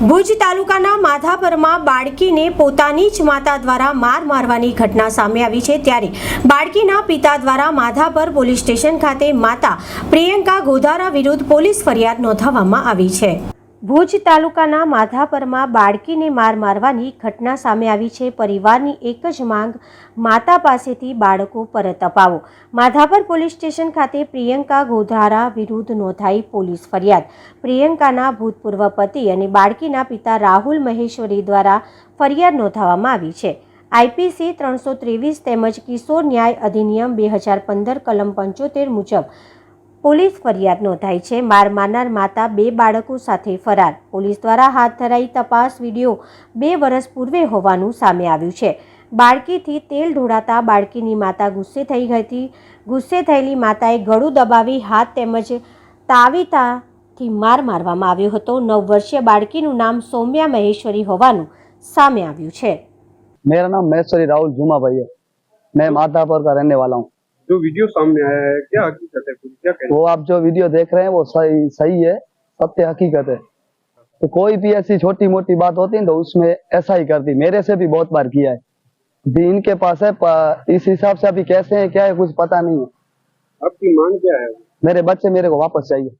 ભુજ તાલુકાના માધાપરમાં બાળકીને પોતાની જ માતા દ્વારા માર મારવાની ઘટના સામે આવી છે ત્યારે બાળકીના પિતા દ્વારા માધાપર પોલીસ સ્ટેશન ખાતે માતા પ્રિયંકા ગોધારા વિરુદ્ધ પોલીસ ફરિયાદ નોંધાવવામાં આવી છે. ભુજ તાલુકાના માધાપરમાં બાળકીને માર મારવાની ઘટના સામે આવી છે. પરિવારની એક જ માંગ, માતા પાસેથી બાળકો પરત અપાવો. માધાપર પોલીસ સ્ટેશન ખાતે પ્રિયંકા ગોધારા વિરુદ્ધ નોંધાઈ પોલીસ ફરિયાદ. પ્રિયંકાના ભૂતપૂર્વ પતિ અને બાળકીના પિતા રાહુલ મહેશ્વરી દ્વારા ફરિયાદ નોંધાવવામાં આવી છે. આઈપીસી ત્રણસો ત્રેવીસ તેમજ કિશોર ન્યાય અધિનિયમ બે હજાર પંદર કલમ પંચોતેર મુજબ પોલીસ ફરિયાદ નોંધાઈ છે. માર મારનાર માતા બે બાળકો સાથે ફરાર. પોલીસ દ્વારા હાથ ધરાઈ તપાસ વીડિયો બે વર્ષ પૂર્વે હોવાનું સામે આવ્યું છે. બાળકીથી તેલ ઢોળાતા બાળકીની માતા ગુસ્સે થઈ ગઈ. હતી ગુસ્સે થયેલી માતાએ ગળું દબાવી હાથ તેમજ તાવીતાથી માર મારવામાં આવ્યો હતો. નવ વર્ષીય બાળકીનું નામ સૌમ્યા મહેશ્વરી હોવાનું સામે આવ્યું છે. મેરા નામ મહેશ્વરી રાહુલ જુમાભાઈ મેં માતા પર રહેને હું. जो वीडियो सामने आया है क्या हकीकत है कुछ क्या कहना वो आप जो वीडियो देख रहे हैं वो सही सही है सत्य हकीकत है। तो कोई भी ऐसी छोटी मोटी बात होती है तो उसमें ऐसा ही करती मेरे से भी बहुत बार किया है। दीन इनके पास है पा, इस हिसाब से अभी कैसे है क्या है कुछ पता नहीं है। आपकी मांग क्या है? मेरे बच्चे मेरे को वापस चाहिए।